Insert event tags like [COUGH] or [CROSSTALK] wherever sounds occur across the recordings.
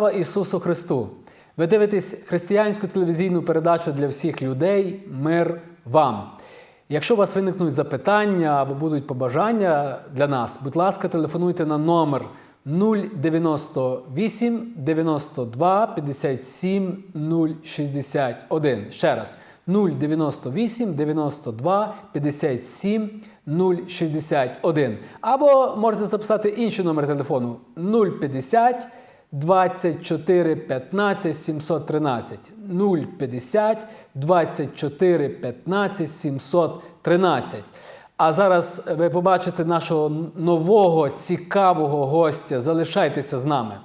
Слава Ісусу Христу! Ви дивитесь християнську телевізійну передачу для всіх людей Мир вам. Якщо у вас виникнуть запитання або будуть побажання для нас, будь ласка, телефонуйте на номер 098 92 57 061. Ще раз 098 92 57 061. Або можете записати інший номер телефону 050 24 15 713 050 24 15 713. А зараз ви побачите нашого нового цікавого гостя. Залишайтеся з нами.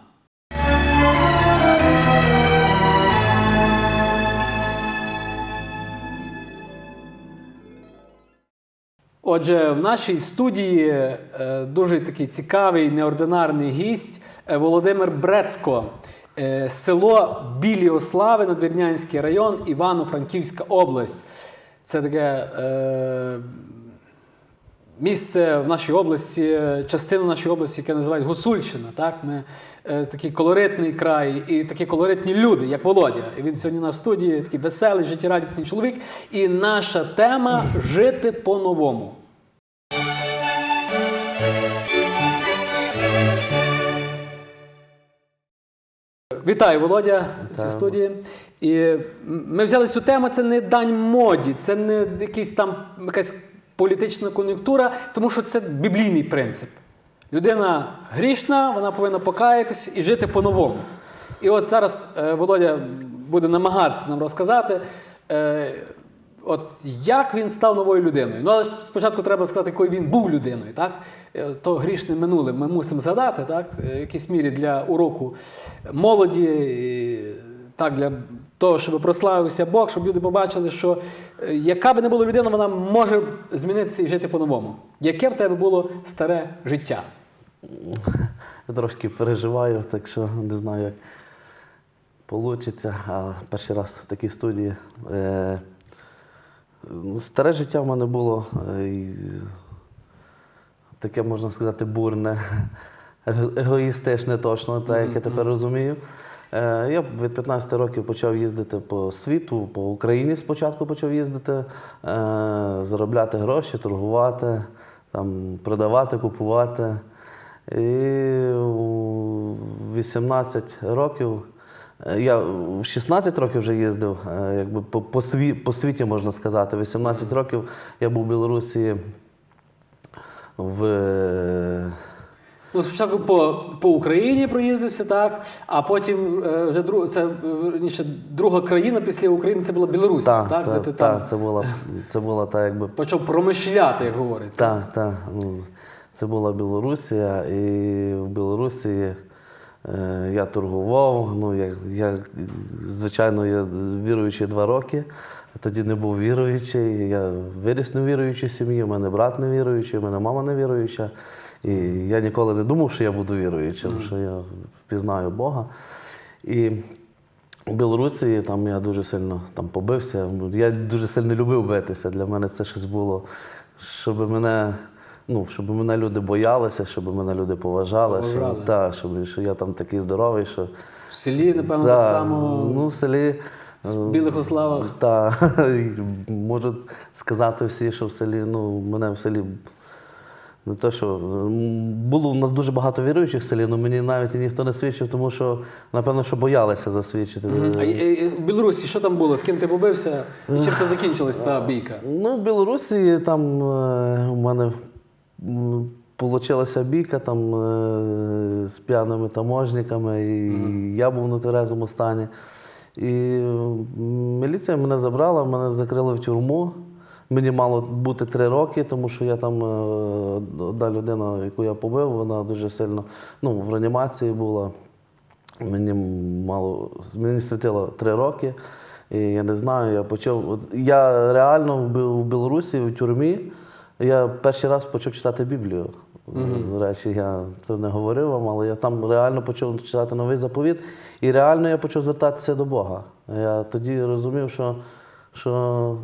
Отже, в нашій студії е, дуже такий цікавий неординарний гість е, Володимир Брецько, е, село Білі Ослави, Надвірнянський район, Івано-Франківська область. Це таке місце в нашій області, е, частина нашої області, яке називають Гуцульщина. Так? Ми е, такий колоритний край і такі колоритні люди, як Володя. І він сьогодні на студії такий веселий, життєрадісний чоловік. І наша тема жити по-новому. Вітаю, Володя, в цій студії. І ми взяли цю тему. Це не дань моді, це не якийсь там якась політична кон'юнктура, тому що це біблійний принцип. Людина грішна, вона повинна покаятися і жити по-новому. І от зараз е, Володя буде намагатися нам розказати, е, от як він став новою людиною. Ну, але спочатку треба сказати, якою він був людиною. Так? Е, То грішне минуле ми мусимо згадати, так? в якійсь мірі для уроку молоді, так, для того, щоб прославився Бог, щоб люди побачили, що е, яка би не була людина, вона може змінитися і жити по-новому. Яке в тебе було старе життя? Я трошки переживаю, так що не знаю, як вийде. А перший раз в такій студії. Е, ну, старе життя в мене було е, таке, можна сказати, бурне, егоїстичне точно, так як я тепер розумію. Е, Я від 15 років почав їздити по світу, по Україні спочатку почав їздити, е, заробляти гроші, торгувати, там, продавати, купувати. І у 18 років, е, я в 16 років вже їздив, якби по, по, сві, по світі можна сказати. 18 років я був у Білорусі в. Ну, спочатку по, по Україні проїздився, так, а потім е, вже друг, це е, верніше, друга країна після України це була Білорусь, Та, так, це, де ти та, там це була, це була та якби почав промишляти, як говорять. Так, так. Ну, це була Білорусія, і в Білорусі е, я торгував. Ну, я, я, звичайно, я віруючий два роки. Тоді не був віруючий. Я виріс не віруючій сім'ї, у мене брат не віруючий, у мене мама не віруюча. І я ніколи не думав, що я буду віруючим, що я впізнаю Бога. І у Білорусі там я дуже сильно там побився. Я дуже сильно любив битися. Для мене це щось було, щоб мене, ну, щоб мене люди боялися, щоб мене люди поважали, Поважали. Що, та, щоб, що я там такий здоровий, що В селі, напевно, та, так само ну, в селі. в Білих Ославах. Так, [LAUGHS] можуть сказати всі, що в селі, ну, мене в селі. Не те, що було в нас дуже багато віруючих в селі, але мені навіть і ніхто не свідчив, тому що, напевно, що боялися засвідчити. А і- і- в Білорусі що там було? З ким ти побився? І чим то закінчилась та бійка? Ну, в Білорусі там е, у мене вийшла бійка там е, з п'яними таможниками, і я був на тверезому стані. І м, міліція мене забрала, мене закрили в тюрму. Мені мало бути три роки, тому що я там е, одна людина, яку я побив, вона дуже сильно ну, в реанімації була. Мені мало мені світило три роки. І я не знаю, я почав. Я реально в Білорусі в тюрмі. Я перший раз почав читати Біблію. До речі, я це не говорив вам, але я там реально почав читати новий заповіт, і реально я почав звертатися до Бога. Я тоді розумів, що, що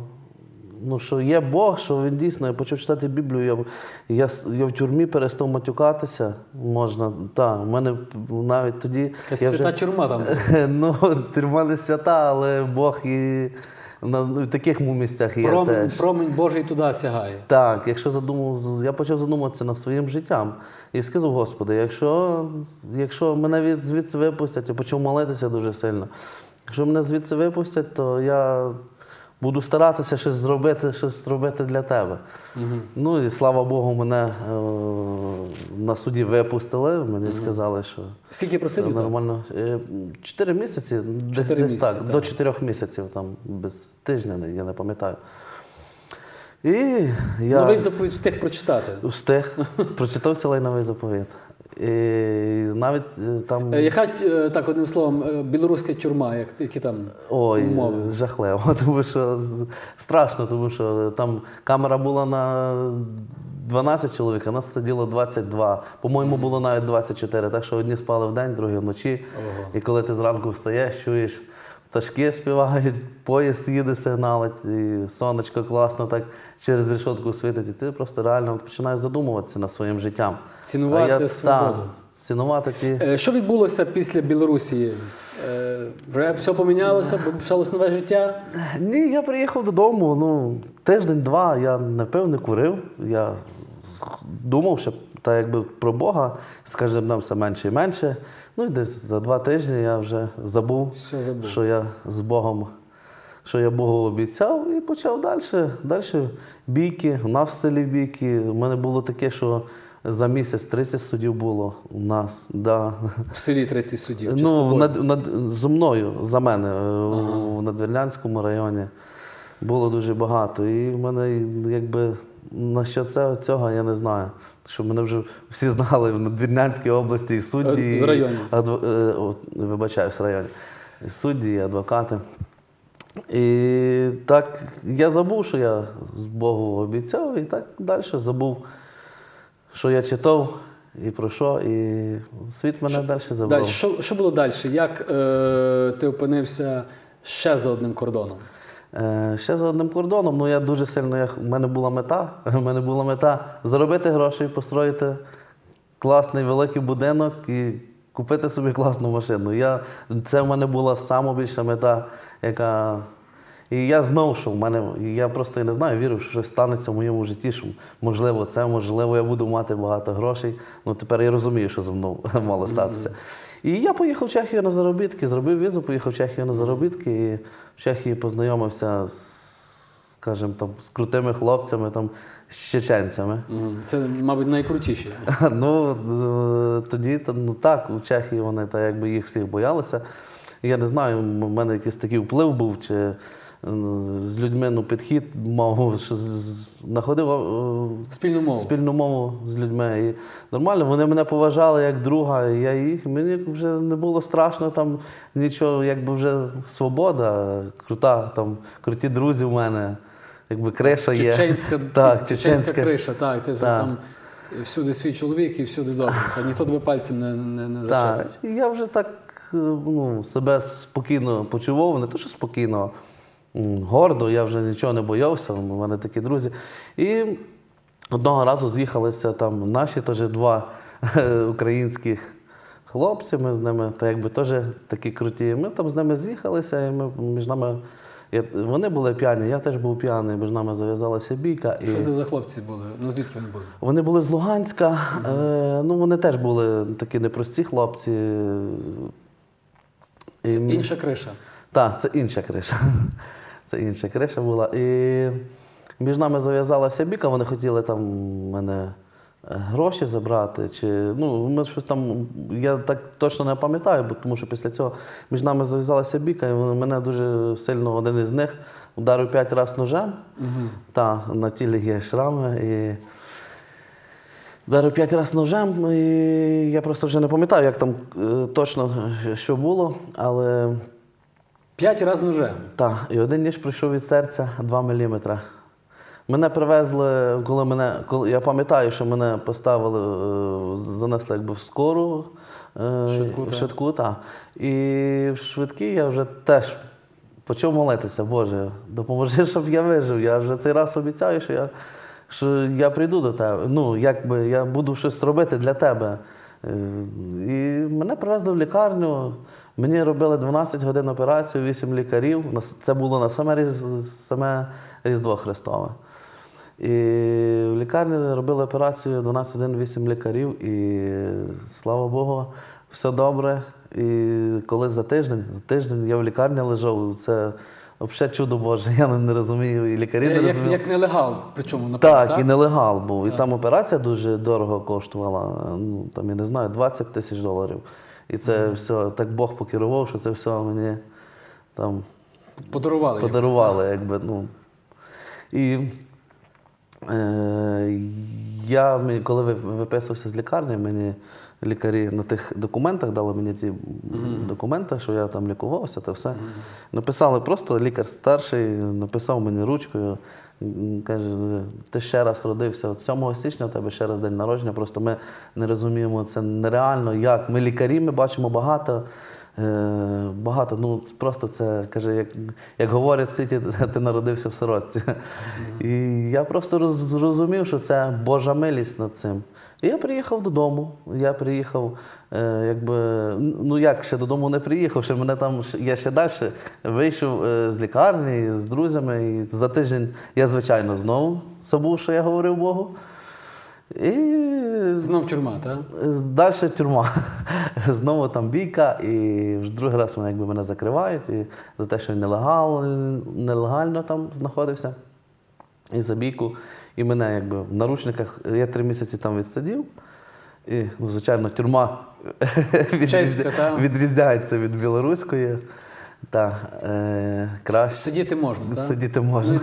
ну, що є Бог, що він дійсно, я почав читати Біблію, я, я, я в тюрмі перестав матюкатися. Можна, так, у мене навіть тоді. Якась свята тюрма там. [LAUGHS] Ну, тюрма не свята, але Бог і на в таких місцях є Промінь, теж. промінь Божий туди сягає. Так, якщо задумав, я почав задумуватися над своїм життям і сказав, Господи, якщо, якщо мене від звідси випустять, я почав молитися дуже сильно. Якщо мене звідси випустять, то я буду старатися щось зробити, щось зробити для тебе. Ну і слава Богу, мене е, на суді випустили. Мені сказали, що Скільки там? нормально. Е, Чотири місяці, десь- десь місяці, так, так. до чотирьох місяців, там без тижня, я не пам'ятаю. І я Новий заповідь встиг прочитати. встиг, прочитав цілий новий заповіт. І навіть е, там. Е, Яка е, так одним словом, е, білоруська тюрма, як які там Ой, умови? жахливо, [LAUGHS] тому що страшно, тому що там камера була на 12 чоловік, а нас сиділо 22. По-моєму, було навіть 24, так що одні спали в день, другі вночі. Ого. І коли ти зранку встаєш, чуєш, пташки співають, поїзд їде, сигналить, і сонечко класно так через решетку світить, і ти просто реально починаєш задумуватися над своїм життям. Цінувати А я- свободу. Так, цінувати ті. Е, Що відбулося після Білорусі? Е, Вже все помінялося, бо почалось нове життя. Ні, я приїхав додому. Ну, тиждень-два я напевно курив. Я думав, що та якби про Бога з кожним днем все менше і менше. Ну і десь за два тижні я вже забув, Все забув. що я з Богом, що я Богу обіцяв, і почав далі. Далі бійки. У нас в селі бійки. У мене було таке, що за місяць 30 судів було у нас. Да. В селі 30 судів. чи з Ну, тобою? над, над, зо мною, за мене, е, в Надвірнянському районі було дуже багато. І в мене якби на що це, цього я не знаю. Що мене вже всі знали в Надвірнянській області і судді. Е, в районі. І, адво, е, вибачаюсь, в районі. І судді, і адвокати. І так я забув, що я з Богу обіцяв, і так далі забув, що я читав і про що, і світ мене далі забрав. Далі, що, що було далі? Як е, ти опинився ще за одним кордоном? Е, ще за одним кордоном, ну я дуже сильно, я, в мене була мета. [LAUGHS] У мене була мета заробити гроші, построїти класний великий будинок і купити собі класну машину. Я, це в мене була найбільша мета, яка. І я знав, що в мене, я просто не знаю, вірив, що щось станеться в моєму житті, що можливо це, можливо, я буду мати багато грошей. Ну тепер я розумію, що зі мною [LAUGHS] мало статися. І я поїхав в Чехію на заробітки, зробив візу, поїхав в Чехію на заробітки і в Чехії познайомився з, скажімо, там, з крутими хлопцями, там, з чеченцями. Це, мабуть, найкрутіші. [LAUGHS] Ну, е, тоді ну, так, у Чехії вони та, якби їх всіх боялися. Я не знаю, в мене якийсь такий вплив був, чи з людьми ну, підхід мав, що знаходив е, Спільну мову. спільну мову з людьми. І нормально, вони мене поважали як друга, я їх. Мені вже не було страшно там нічого, якби вже свобода, крута, там, круті друзі в мене, якби криша є. Чеченська, [LAUGHS] Так, чеченська чеченська. криша, так. Ти вже Так. там всюди свій чоловік і всюди добре. Та ніхто тебе пальцем не, не, не Так, і я вже так е, ну, себе спокійно почував, не то, що спокійно, гордо, я вже нічого не боявся, у мене такі друзі. І одного разу з'їхалися там наші теж два е, українських хлопці, ми з ними, та якби теж такі круті. Ми там з ними з'їхалися, і ми між нами. Я, вони були п'яні, я теж був п'яний, між нами зав'язалася бійка. І... Що це за хлопці були? Ну звідки вони були? Вони були з Луганська. Е, ну, вони теж були такі непрості хлопці. І, Це інша криша. Так, це інша криша. Це інша криша була. І між нами зав'язалася біка, вони хотіли там мене е, гроші забрати. Чи, ну, ми щось там, я так точно не пам'ятаю, бо тому що після цього між нами зав'язалася біка, і мене дуже сильно один із них ударив п'ять разів ножем. Угу. Та, на тілі є шрами. І... Вдарив п'ять разів ножем, і я просто вже не пам'ятаю, як там е, точно що було, але П'ять разів ножем. так, і один ніж прийшов від серця 2 мм. Мене привезли, коли мене, коли я пам'ятаю, що мене поставили, е, занесли якби в скору. е, Швидку, так. швидку, та. І в швидкій я вже теж почав молитися, Боже, допоможи, [LAUGHS] щоб я вижив. Я вже цей раз обіцяю, що я, що я прийду до тебе. Ну, якби я буду щось робити для тебе. Е, І мене привезли в лікарню. Мені робили 12 годин операцію, 8 лікарів. Це було на саме, Різ- саме Різдво Христове. І в лікарні робили операцію 12 годин 8 лікарів, і слава Богу, все добре. І коли за тиждень, за тиждень я в лікарні лежав, це взагалі чудо Боже, я не, розумію, і лікарі не Як, розуміють. як нелегал, причому напевно, Так, так? і нелегал був. І там операція дуже дорого коштувала, ну там я не знаю, 20 тисяч доларів. І це все, так Бог покерував, що це все мені там Подарували. якось, подарували, якби, ну. І е, я, мені- коли ви- виписувався з лікарні, мені лікарі на тих документах дали мені ті документи, що я там лікувався, та все. Написали просто лікар старший, написав мені ручкою. Каже, ти ще раз родився. От 7 січня у тебе ще раз день народження. Просто ми не розуміємо, це нереально. Як? Ми лікарі, ми бачимо багато. Е, багато, ну просто це каже, як, як говорять в світі, [LAUGHS] ти народився в сорочці. І я просто роз, зрозумів, що це Божа милість над цим. І я приїхав додому. Я приїхав, е, якби, ну як ще додому не приїхав, ще мене там я ще далі вийшов е, з лікарні з друзями. І за тиждень я, звичайно, знову забув, що я говорив Богу. І Знов тюрма, так? Далі тюрма. [LAUGHS] Знову там бійка, і вже другий раз вони якби мене закривають і за те, що нелегал, нелегально там знаходився. І за бійку. І мене якби в наручниках, я три місяці там відсидів. І, ну, звичайно, тюрма [LAUGHS] Чеська, відрізняється від білоруської. Та, е, краще Сидіти можна, так? сидіти Ну, можна.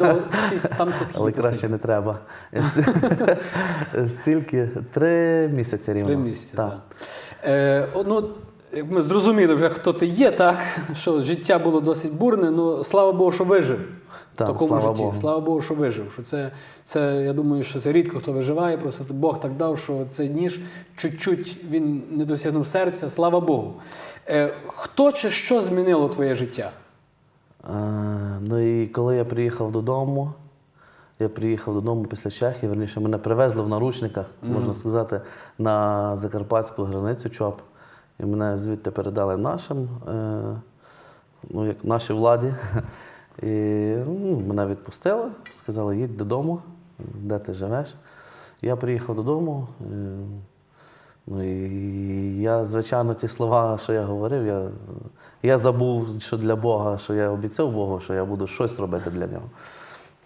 всі- Там [LAUGHS] ти Але краще посидів? не треба. [LAUGHS] Стільки три місяці рівно. Три місяці. Так. Так. Е, ну, ми зрозуміли вже, хто ти є, так? що життя було досить бурне, ну слава Богу, що вижив. В такому слава житті. Богу. Слава Богу, що вижив. Що це, це, я думаю, що це рідко хто виживає, просто Бог так дав, що цей ніж чуть-чуть він не досягнув серця. Слава Богу. Е, хто чи що змінило твоє життя? Е, ну і коли я приїхав додому, я приїхав додому після Чехії, верніше, мене привезли в наручниках, можна сказати, на закарпатську границю ЧОП. І мене звідти передали нашим, е, ну, як нашій владі. І ну, мене відпустили, сказали, їдь додому, де ти живеш. Я приїхав додому. е, Ну і я, звичайно, ті слова, що я говорив, я, я забув, що для Бога, що я обіцяв Богу, що я буду щось робити для нього.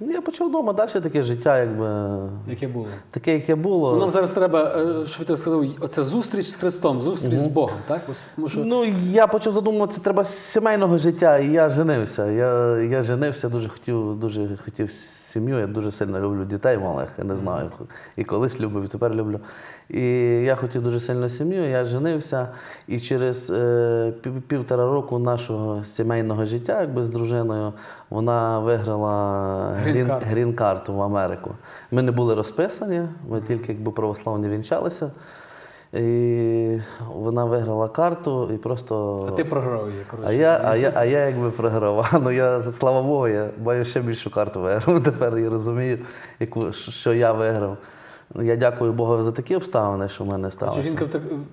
Ну, Я почав вдома далі таке життя, якби Яке було? таке, яке було. Ну, нам зараз треба, е, щоб ти сказав, оце зустріч з Христом, зустріч з Богом, так? Тому що Ну, я почав задумуватися, треба сімейного життя, і я женився. Я, я женився, дуже хотів, дуже хотів сім'ю. Я дуже сильно люблю дітей малих, я не знаю. І колись любив, і тепер люблю. І я хотів дуже сильно сім'ю, я женився. І через е, півтора року нашого сімейного життя, якби з дружиною, вона виграла Грін-карту. в Америку. Ми не були розписані, ми тільки якби православні вінчалися. І вона виграла карту і просто. а ти програв її, коротше. А я, а я, а я якби програвав. [LAUGHS] Ну я, слава Богу, я маю ще більшу карту виграв. [LAUGHS] Тепер я розумію, яку, що я виграв. Ну, Я дякую Богу за такі обставини, що в мене Чи жінка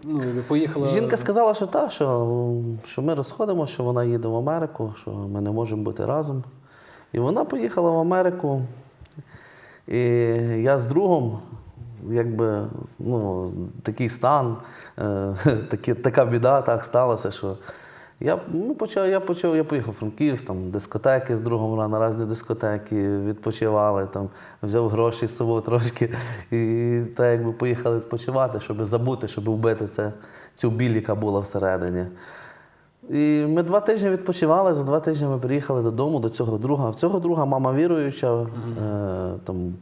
ну, поїхала. Жінка сказала, що так, що, що ми розходимо, що вона їде в Америку, що ми не можемо бути разом. І вона поїхала в Америку. І я з другом, якби, ну, такий стан, е, [LAUGHS] такі, така біда так сталося, що я, ну, почав, я почав, я поїхав в Франківськ, там дискотеки з другом на різні дискотеки, відпочивали, там, взяв гроші з собою трошки. І так якби поїхали відпочивати, щоб забути, щоб вбити це, цю біль, яка була всередині. І ми два тижні відпочивали, за два тижні ми приїхали додому до цього друга. В цього друга мама віруюча. Е, там,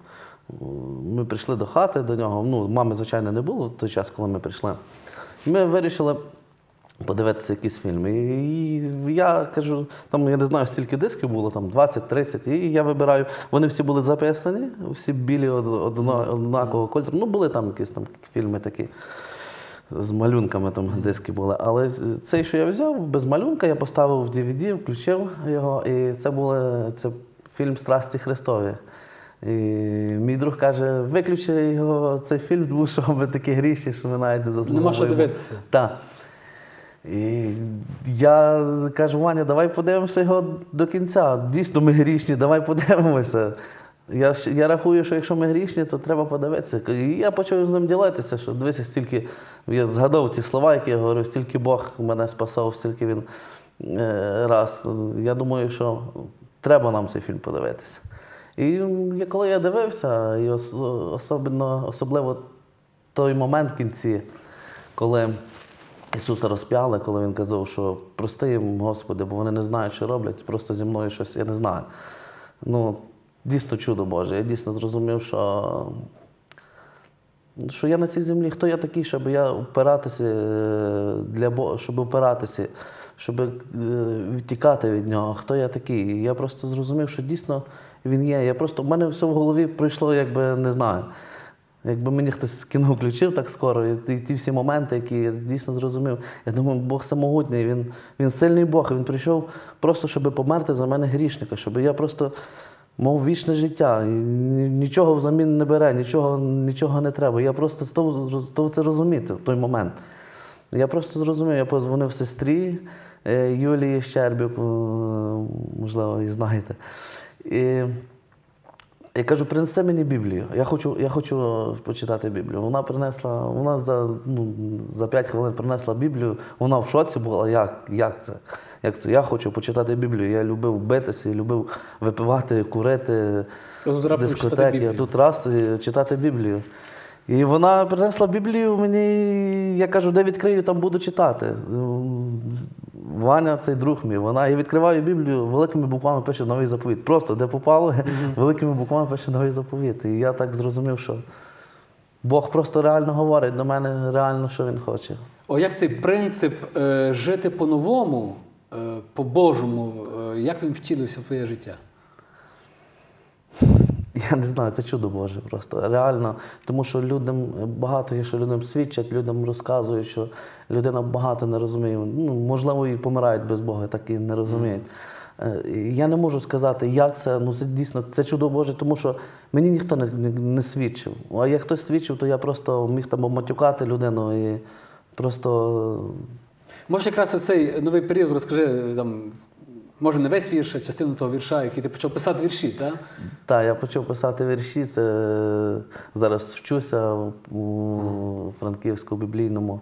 ми прийшли до хати до нього. Ну, мами, звичайно, не було в той час, коли ми прийшли. Ми вирішили подивитися якийсь фільм. І я кажу, там я не знаю, стільки дисків було, там 20-30, і я вибираю. Вони всі були записані, всі білі однакового кольору. Ну, були там якісь там фільми такі. з малюнками там диски були. Але цей, що я взяв, без малюнка, я поставив в DVD, включив його, і це був це фільм Страсті Христові. І мій друг каже, виключи його цей фільм, тому що ми такі гріші, що ми навіть не заслуговуємо. Нема що дивитися. Так. І я кажу, Ваня, давай подивимося його до кінця. Дійсно, ми грішні, давай подивимося. Я, я рахую, що якщо ми грішні, то треба подивитися. І я почав з ним ділитися, що дивися, стільки я згадав ті слова, які я говорю, стільки Бог мене спасав, стільки він е, раз. Я думаю, що треба нам цей фільм подивитися. І коли я дивився, і особливо, особливо той момент в кінці, коли Ісуса розп'яли, коли Він казав, що прости їм, Господи, бо вони не знають, що роблять, просто зі мною щось я не знаю. Ну, дійсно чудо Боже. Я дійсно зрозумів, що, що я на цій землі, хто я такий, щоб я опиратися е, для Бога, щоб опиратися, щоб е, відтікати від нього. Хто я такий? І я просто зрозумів, що дійсно він є. Я просто, в мене все в голові прийшло, якби не знаю. Якби мені хтось кіно включив так скоро, і, і ті всі моменти, які я дійсно зрозумів. Я думаю, Бог самогутній, він, він сильний Бог. Він прийшов просто, щоб померти за мене грішника, щоб я просто мав вічне життя. І нічого взамін не бере, нічого, нічого не треба. Я просто став, став це розуміти в той момент. Я просто зрозумів, я позвонив сестрі е, Юлії Щербюк, е, можливо, її знаєте. І я кажу, принеси мені Біблію. Я хочу, я хочу почитати Біблію. Вона принесла, вона за, ну, за 5 хвилин принесла Біблію. Вона в шоці була. Як, як це? Як це? Я хочу почитати Біблію. Я любив битися, я любив випивати, курити, Тут дискотеки. Тут раз і читати Біблію. І вона принесла Біблію мені, я кажу, де відкрию, там буду читати. Ваня, цей друг мій, вона, я відкриваю Біблію, великими буквами пише новий заповіт. Просто де попало, [LAUGHS] великими буквами пише новий заповіт. І я так зрозумів, що Бог просто реально говорить до мене реально, що він хоче. О, як цей принцип е, жити по-новому, е, по-божому, е, як він втілився в твоє життя? Я не знаю, це чудо Боже просто. Реально, тому що людям багато є, що людям свідчать, людям розказують, що людина багато не розуміє. Ну, можливо, і помирають без Бога, так і не розуміють. Е, Я не можу сказати, як це. Ну це дійсно це чудо Боже, тому що мені ніхто не, не, свідчив. А як хтось свідчив, то я просто міг там матюкати людину і просто Може, якраз оцей новий період розкажи е, там, може, не весь вірш, а частину того вірша, який ти почав писати вірші, так? Так, я почав писати вірші. Це е, зараз вчуся у Франківську біблійному.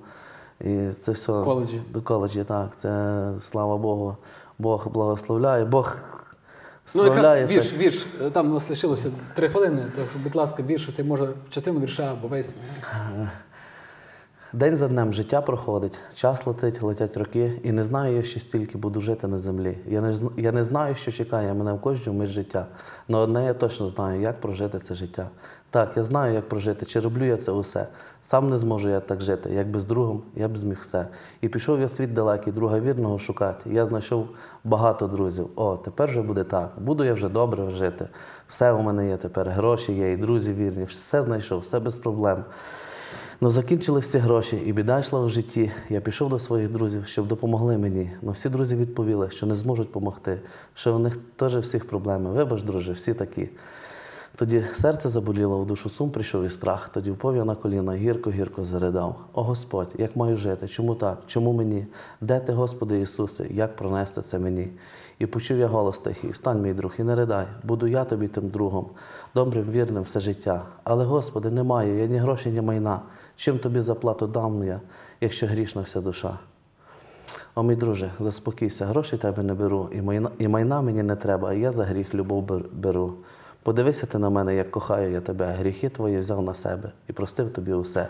І це все Коледжі. до коледжі, так. Це слава Богу. Бог благословляє. Бог Ну, якраз вірш, вірш. Е, Там у нас лишилося три хвилини, так будь ласка, вірш, це може частину вірша або весь. День за днем життя проходить, час летить, летять роки, і не знаю я, що стільки буду жити на землі. Я не, я не знаю, що чекає мене в кожній мить життя. Но одне я точно знаю, як прожити це життя. Так, я знаю, як прожити, чи роблю я це усе. Сам не зможу я так жити, як би з другом, я б зміг все. І пішов я світ далекий, друга вірного шукати. Я знайшов багато друзів. О, тепер вже буде так. Буду я вже добре жити. Все у мене є тепер, гроші є, і друзі вірні, все знайшов, все без проблем. Ну, закінчились ці гроші, і біда йшла в житті. Я пішов до своїх друзів, щоб допомогли мені. Ну всі друзі відповіли, що не зможуть допомогти, що у них теж всіх проблеми. Вибач, друже, всі такі. Тоді серце заболіло, в душу сум прийшов і страх. Тоді впав я на коліна, гірко-гірко заридав. О Господь, як маю жити? Чому так? Чому мені? Де ти, Господи Ісусе, як пронести це мені? І почув я голос тихий, стань, мій друг, і не ридай, буду я тобі тим другом, добрим, вірним все життя. Але, Господи, немає, я ні грошей, ні майна. Чим тобі заплату дам я, якщо грішна вся душа? О, мій друже, заспокійся, грошей тебе не беру, і майна, і майна мені не треба, а я за гріх любов беру. Подивися ти на мене, як кохаю я тебе, гріхи твої взяв на себе і простив тобі усе.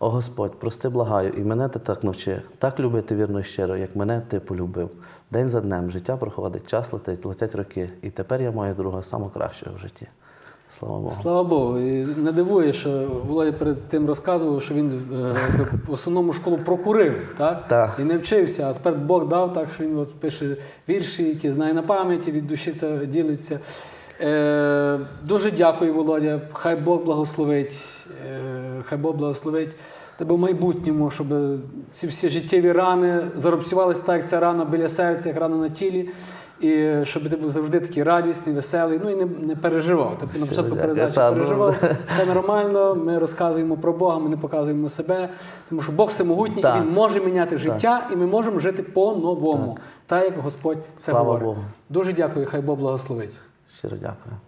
О Господь, прости, благаю, і мене ти так навчи, так любити вірно і щиро, як мене ти полюбив. День за днем життя проходить, час летить, летять роки, і тепер я маю друга самого кращого в житті. Слава Богу. Слава Богу. І не дивує, що Володя перед тим розказував, що він е, в основному школу прокурив, так? Так. І не вчився. А тепер Бог дав так, що він от пише вірші, які знає на пам'яті, від душі це ділиться. Е, дуже дякую, Володя. Хай Бог благословить. Е, хай Бог благословить тебе в майбутньому, щоб ці всі життєві рани заробсювалися так, як ця рана біля серця, як рана на тілі. І щоб ти був завжди такий радісний, веселий, ну і не, не переживав. Тобто на початку передачі переживав, [LAUGHS] все нормально, ми розказуємо про Бога, ми не показуємо себе, тому що Бог всемогутній, Так. і Він може міняти життя, і ми можемо жити по-новому, так як Господь це Слава говорить. Богу. Дуже дякую, хай Бог благословить. Щиро дякую.